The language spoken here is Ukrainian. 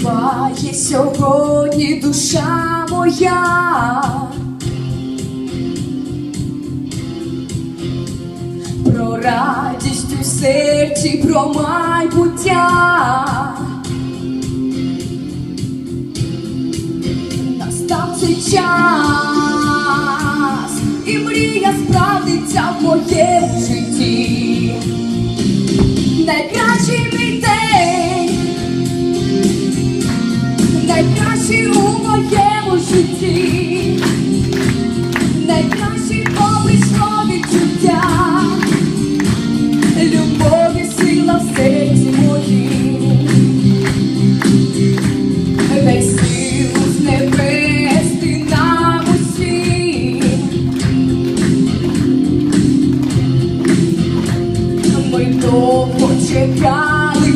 Співає сьогодні душа моя. Про радість у серці, про майбуття. Настав цей час, Ми довго чекали,